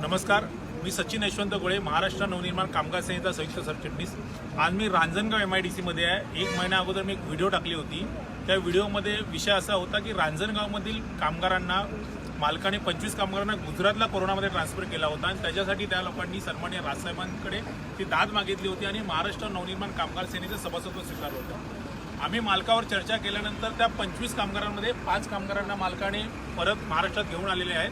नमस्कार मी सचिन यशवंत गोळे महाराष्ट्र नवनिर्माण कामगार सेनेचा संयुक्त सरचिटणीस. आज मी रांजणगाव एम आय डी सीमध्ये आहे. एक महिन्या अगोदर मी एक व्हिडिओ टाकली होती. त्या व्हिडिओमध्ये विषय असा होता की रांजणगावमधील कामगारांना मालकाने पंचवीस कामगारांना गुजरातला कोरोनामध्ये ट्रान्सफर केला होता आणि त्याच्यासाठी त्या लोकांनी सन्मान्य राजसाहेबांकडे ती दाद मागितली होती आणि महाराष्ट्र नवनिर्माण कामगार सेनेचं सभासत्व स्वीकारलं होतं. आम्ही मालकावर चर्चा केल्यानंतर त्या पंचवीस कामगारांमध्ये पाच कामगारांना मालकाने परत महाराष्ट्रात घेऊन आलेले आहेत.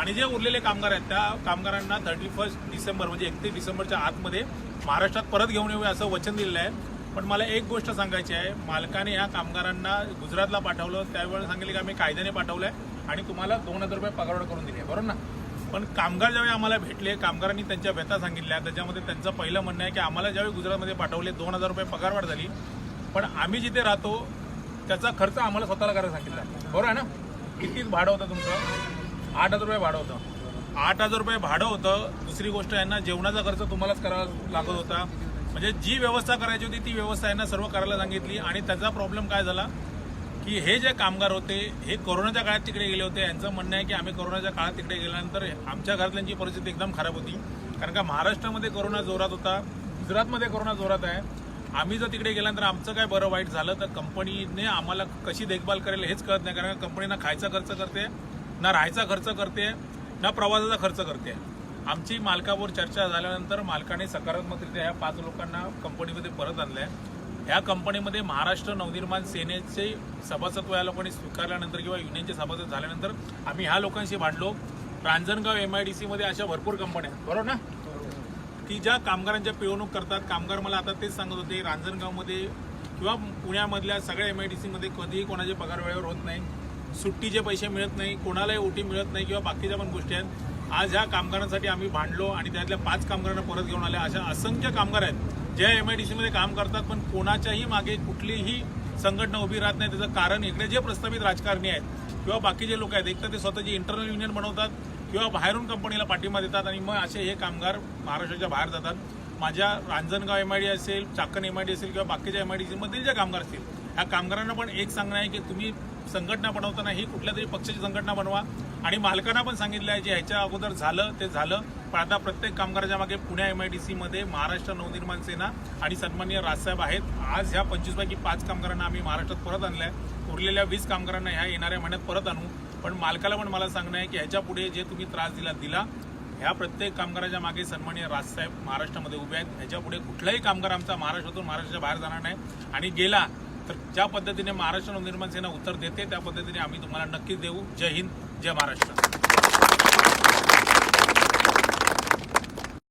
आणि जे उरलेले कामगार आहेत त्या कामगारांना थर्टी फर्स्ट डिसेंबर म्हणजे एकतीस डिसेंबरच्या आतमध्ये महाराष्ट्रात परत घेऊन येऊया असं वचन दिलेलं आहे. पण मला एक गोष्ट सांगायची आहे मालकाने ह्या कामगारांना गुजरातला पाठवलं त्यावेळेला सांगितले की आम्ही कायद्याने पाठवलं आहे आणि तुम्हाला दोन हजार रुपये पगारवाढ करून दिली आहे बरोबर ना? पण कामगार ज्यावेळी आम्हाला भेटले कामगारांनी त्यांच्या व्यथा सांगितल्या त्याच्यामध्ये त्यांचं पहिलं म्हणणं आहे की आम्हाला ज्यावेळी गुजरातमध्ये पाठवले दोन हजार रुपये पगारवाढ झाली. पण आम्ही जिथे राहतो त्याचा खर्च आम्हाला स्वतःला करायला सांगितला. बरोबर आहे ना? किती भाडं होतं तुमचं? आठ हजार रुपये भाडं होतं. आठ हजार रुपये भाडं होतं. दुसरी गोष्ट यांना जेवणाचा खर्च तुम्हालाच करावा लागत होता. म्हणजे जी व्यवस्था करायची होती ती व्यवस्था यांना सर्व करायला सांगितली. आणि त्याचा प्रॉब्लेम काय झाला? की हे जे कामगार होते हे कोरोनाच्या काळात तिकडे गेले होते. यांचं म्हणणं आहे की आम्ही कोरोनाच्या काळात तिकडे गेल्यानंतर आमच्या घरातल्यांची परिस्थिती एकदम खराब होती. कारण का महाराष्ट्रामध्ये कोरोना जोरात होता गुजरातमध्ये कोरोना जोरात आहे. आम्ही जर तिकडे गेल्यानंतर आमचं काय बरं वाईट झालं तर कंपनीने आम्हाला कशी देखभाल करेल हेच कळत नाही. कारण कंपनीना खायचा खर्च करते ना राहायचा खर्च करते ना प्रवासाचा खर्च करते. आमची मालकावर चर्चा झाल्यानंतर मालकाने सकारात्मकरित्या ह्या पाच लोकांना कंपनीमध्ये परत आणलंय. ह्या कंपनीमध्ये महाराष्ट्र नवनिर्माण सेनेचे सभासत्व या लोकांनी स्वीकारल्यानंतर किंवा युनियनचे सभासद झाल्यानंतर आम्ही ह्या लोकांशी भांडलो. रांजणगाव एम आय डी सीमध्ये अशा भरपूर कंपन्या आहेत. बरोबर ना? की ज्या कामगारांच्या पिळवणूक करतात. कामगार मला आता तेच सांगत होते रांजणगावमध्ये किंवा पुण्यामधल्या सगळ्या एम आय डी सीमध्ये कधीही कोणाचे पगार वेळेवर होत नाही. सुट्टीचे पैसे मिळत नाही कोणालाही ओटी मिळत नाही किंवा बाकीच्या पण गोष्टी आहेत. आज ह्या कामगारांसाठी आम्ही भांडलो आणि त्यातल्या पाच कामगारांना परत घेऊन आल्या अशा असंख्य कामगार आहेत जे एम आय डी सीमध्ये काम करतात पण कोणाच्याही मागे कुठलीही संघटना उभी राहत नाही. त्याचं कारण इकडे जे प्रस्तावित राजकारणी आहेत किंवा बाकीचे लोक आहेत एक तर ते स्वतःची इंटरनल युनियन बनवतात किंवा बाहेरून कंपनीला पाठिंबा देतात आणि मग असे हे कामगार महाराष्ट्राच्या बाहेर जातात. माझ्या रांजणगाव एम आय डी असेल चाकण एम आय डी असेल किंवा बाकीच्या एम आय डी सीमधील जे कामगार असतील ह्या कामगारांना पण एक सांगणं आहे की तुम्ही संघटना बनवताना ही कुठल्या तरी पक्षाची संघटना बनवा. आणि मालकांना पण सांगितलं आहे जे ह्याच्या अगोदर झालं ते झालं. पण आता प्रत्येक कामगाराच्या मागे पुण्या एम आय डी सीमध्ये महाराष्ट्र नवनिर्माण सेना आणि सन्मान्य राजसाहेब आहेत. आज ह्या पंचवीसपैकी पाच कामगारांना आम्ही महाराष्ट्रात परत आणलं आहे उरलेल्या वीस कामगारांना ह्या येणाऱ्या महिन्यात परत आणू. पण मालकाला पण मला सांगणं आहे की ह्याच्या पुढे जे तुम्ही त्रास दिला दिला ह्या प्रत्येक कामगाराच्या मागे सन्मान्य राजसाहेब महाराष्ट्रामध्ये उभे आहेत. ह्याच्या पुढे कुठलाही कामगार आमचा महाराष्ट्रातून महाराष्ट्राच्या बाहेर जाणार नाही. आणि गेला तर ज्या पद्धतीने महाराष्ट्र नवनिर्माण सेना उत्तर देते त्या पद्धतीने आम्ही तुम्हाला नक्कीच देऊ. जय हिंद जय महाराष्ट्र.